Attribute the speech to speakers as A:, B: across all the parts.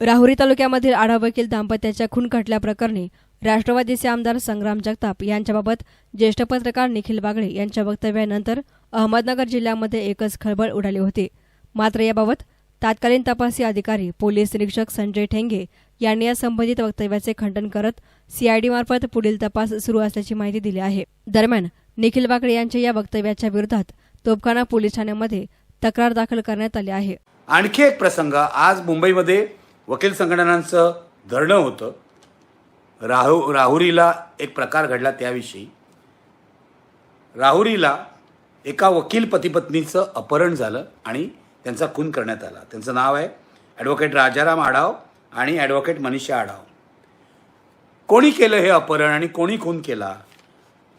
A: राहुरी तालुक्यामधील आढावकील दाम्पत्याच्या खून खटल्याप्रकरणी राष्ट्रवादीचे आमदार संग्राम जगताप यांच्याबाबत ज्येष्ठ पत्रकार निखिल बागडे यांच्या वक्तव्यानंतर अहमदनगर जिल्ह्यामध्ये एकच खळबळ उडाली होती. मात्र याबाबत तात्कालीन तपासी अधिकारी पोलीस निरीक्षक संजय ठेंगे यांनी या संबंधित वक्तव्याचे खंडन करत सीआयडीमार्फत पुढील तपास सुरू असल्याची माहिती दिली आहे. दरम्यान निखिल बागडे यांच्या या वक्तव्याच्या विरोधात तोपखाना पोलीस ठाण्यामध्ये तक्रार दाखल करण्यात आली आहे.
B: आणखी एक प्रसंग आज मुंबईमध्ये वकील संघटनांचं धरणं होतं. राहू राहुरीला एक प्रकार घडला त्याविषयी. राहुरीला एका वकील पतीपत्नीचं अपहरण झालं आणि त्यांचा खून करण्यात आला. त्यांचं नाव आहे ॲडव्होकेट राजाराम आढाव आणि ॲडव्होकेट मनीषा आढाव. कोणी केलं हे अपहरण आणि कोणी खून केला?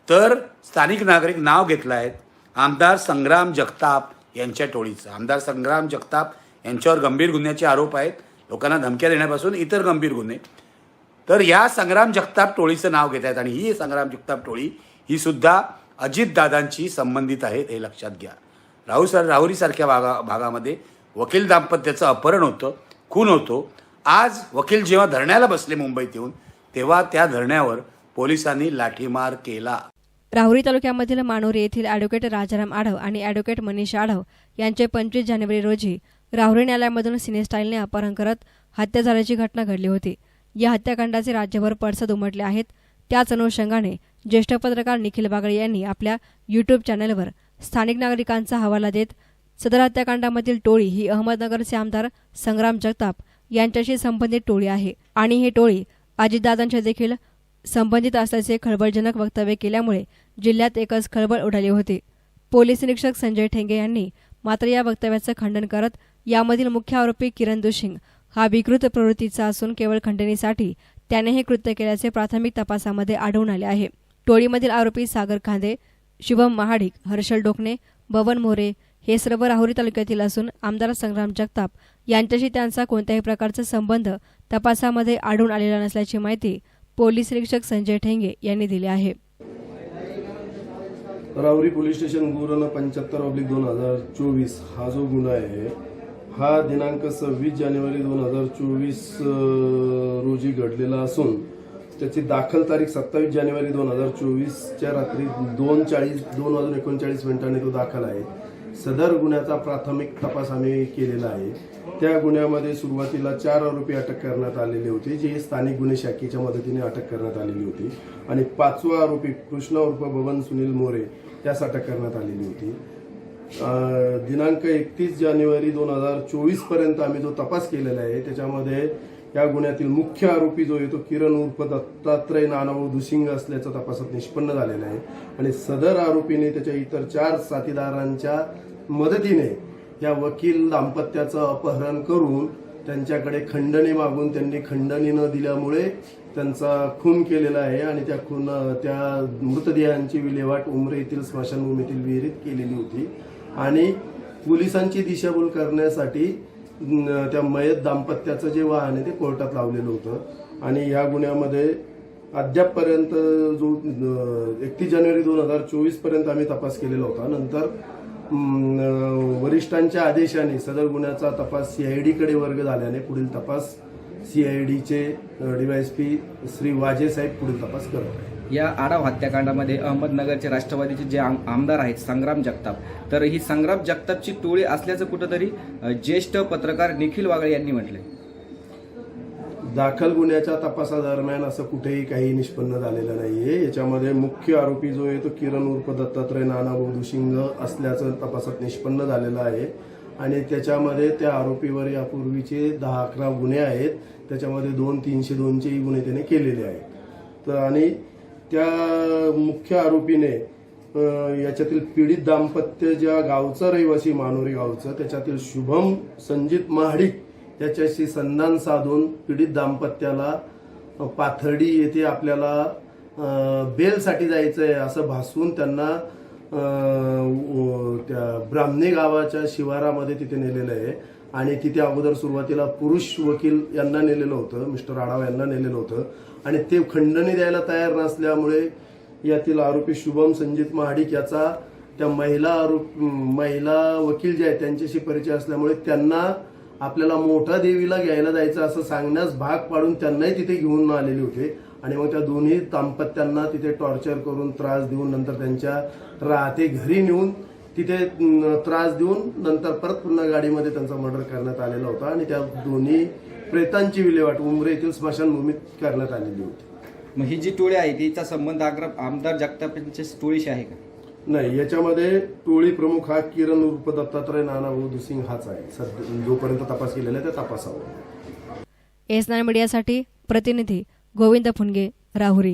B: तर स्थानिक नागरिक नाव घेतलं आहेत आमदार संग्राम जगताप यांच्या टोळीचं. आमदार संग्राम जगताप यांच्यावर गंभीर गुन्ह्याचे आरोप आहेत. लोकांना धमक्या देण्यापासून इतर गंभीर गुन्हे. तर या संग्राम जगताप टोळीचं नाव घेत आहेत आणि ही संग्राम जगताप टोळी ही सुद्धा अजितदादांशी संबंधित आहेत हे लक्षात घ्या. राहू सर राहुरीसारख्या भागा भागामध्ये वकील दाम्पत्याचं अपहरण होतं खून होतो. आज वकील जेव्हा धरण्याला बसले मुंबईत येऊन तेव्हा त्या धरण्यावर पोलिसांनी लाठीमार केला.
A: राहुरी तालुक्यामधील मानोरी येथील ॲडव्होकेट राजाराम आढव आणि ॲडव्होकेट मनीष आढव यांचे पंचवीस जानेवारी रोजी राहुरी न्यायालयामधून सिनेस्टाईलने अपहरण करत हत्या झाल्याची घटना घडली होती. या हत्याकांडाचे राज्यभर पडसद उमटले आहेत. त्याच अनुषंगाने ज्येष्ठ पत्रकार निखिल बागडे यांनी आपल्या यूट्यूब चॅनलवर स्थानिक नागरिकांचा हवाला देत सदर हत्याकांडामधील टोळी ही अहमदनगरचे आमदार संग्राम जगताप यांच्याशी संबंधित टोळी आहे आणि ही टोळी अजितदादांच्या देखील संबंधित असल्याचे खळबळजनक वक्तव्य केल्यामुळे जिल्ह्यात एकच खळबळ उडाली होती. पोलीस निरीक्षक संजय ठेंगे यांनी मात्र या वक्तव्याचं खंडन करत यामधील मुख्य आरोपी किरण दुशिंग हा विकृत प्रवृत्तीचा असून केवळ खंडणीसाठी त्याने हे कृत्य केल्याचे प्राथमिक तपासामध्ये आढळून आले आहे. टोळीमधील आरोपी सागर खांदे शिवम महाडिक हर्षल डोकणे बवन मोरे हे सर्व राहुरी तालुक्यातील असून आमदार संग्राम जगताप यांच्याशी त्यांचा कोणत्याही प्रकारचा संबंध तपासामध्ये आढळून आलेला नसल्याची माहिती पोलीस निरीक्षक संजय ठेंगे यांनी दिली आहे.
C: रावरी पोलीस स्टेशन गुरण पंच्याहत्तर ऑब्लिक दोन हजार चोवीस हा जो गुन्हा आहे हा दिनांक सव्वीस जानेवारी दोन हजार चोवीस रोजी घडलेला असून त्याची दाखल तारीख सत्तावीस जानेवारी दोन हजार चोवीसच्या रात्री दोन चाळीस दोन वाजून एकोणचाळीस मिनिटांनी तो दाखल आहे. सदर गुन्ह्याचा प्राथमिक तपास आम्ही केलेला आहे. त्या गुन्ह्यामध्ये सुरुवातीला चार आरोपी अटक करण्यात आलेले होते जे स्थानिक गुन्हे शाखेच्या मदतीने अटक करण्यात आलेली होती. आणि पाचवा आरोपी कृष्ण उर्फ बबन सुनील मोरे यास अटक करण्यात आलेली होती. दिनांक एकतीस जानेवारी दोन हजार चोवीसपर्यंत आम्ही जो तपास केलेला आहे त्याच्यामध्ये या गुन्ह्यातील मुख्य आरोपी जो आहे तो किरण उर्फ दत्तात्रय नानाभाऊ दुसिंग असल्याचा तपासात निष्पन्न झालेला आहे. आणि सदर आरोपीने त्याच्या इतर चार साथीदारांच्या मदतीने या वकील दाम्पत्याचं अपहरण करून त्यांच्याकडे खंडणी मागून त्यांनी खंडणी न दिल्यामुळे त्यांचा खून केलेला आहे आणि त्या खून त्या मृतदेहांची विल्हेवाट उमरे येथील स्मशानभूमीतील विहिरीत केलेली होती. आणि पोलिसांची दिशाभूल करण्यासाठी त्या मयत दाम्पत्याचं जे वाहन आहे ते कोर्टात लावलेलं होतं. आणि ह्या गुन्ह्यामध्ये अद्यापपर्यंत जो एकतीस जानेवारी दोन हजार चोवीसपर्यंत आम्ही तपास केलेला होता. नंतर वरिष्ठांच्या आदेशाने सदर गुन्ह्याचा तपास सीआयडीकडे वर्ग झाल्याने पुढील तपास सीआयडीचे डीवायएसपी श्री वाजे साहेब पुढील तपास करत आहेत.
D: या आडाव हत्याकांडामध्ये अहमदनगरचे राष्ट्रवादीचे जे आम- आमदार आहेत संग्राम जगताप. तर ही संग्राम जगतापची टोळी असल्याचं कुठंतरी ज्येष्ठ पत्रकार निखिल वागळे यांनी म्हटलंय.
C: दाखल गुन्ह्याच्या तपासादरम्यान असं कुठेही काही निष्पन्न झालेलं नाहीये. याच्यामध्ये मुख्य आरोपी जो आहे तो किरण उर्फ दत्तात्रय नाना दुशिंग असल्याचं तपासात निष्पन्न झालेलं आहे. आणि त्याच्यामध्ये त्या आरोपीवर यापूर्वीचे दहा अकरा गुन्हे आहेत. त्याच्यामध्ये दोन तीनशे दोनचेही गुन्हे त्याने केलेले आहेत. तर आणि त्या मुख्य आरोपीने याच्यातील पीडित दाम्पत्य ज्या गावचं रहिवासी मानोरी गावचं त्याच्यातील शुभम संजित महाडिक त्याच्याशी संधान साधून पीडित दाम्पत्याला पाथर्डी येथे आपल्याला बेलसाठी जायचं आहे असं भासवून त्यांना त्या ब्राह्मणी गावाच्या शिवारामध्ये तिथे नेलेलं आहे. आणि तिथे अगोदर सुरुवातीला पुरुष वकील यांना नेलेलं होतं मिस्टर आढाव यांना नेलेलं होतं. आणि ते खंडणी द्यायला तयार नसल्यामुळे यातील आरोपी शुभम संजित महाडिक याचा त्या महिला आरोप महिला वकील जे आहेत त्यांच्याशी परिचय असल्यामुळे त्यांना आपल्याला मोठा देवीला घ्यायला जायचं असं सांगण्यास भाग पाडून त्यांनाही तिथे घेऊन आलेले होते. आणि मग त्या दोन्ही दाम्पत्यांना तिथे टॉर्चर करून त्रास देऊन नंतर त्यांच्या राहते घरी नेऊन तिथे त्रास देऊन नंतर परत पुन्हा गाडीमध्ये त्यांचा मर्डर करण्यात आलेला होता आणि त्या दोन्ही प्रेतांची विल्हेवाट उमरे येथील स्मशानभूमीत करण्यात आलेली होती.
D: मग ही जी टोळी आहे तिचा संबंध आग्रा आमदार जगताप यांच्या टोळीशी आहे का?
C: नाही याच्यामध्ये टोळी प्रमुख हा किरण उर्फ दत्तात्रय नानाभाऊ दुसिंग हाच आहे. सध्या जोपर्यंत तपास केलेला आहे त्या तपासावर.
A: एस नाईन मीडियासाठी प्रतिनिधी गोविंद फुनगे राहुरी.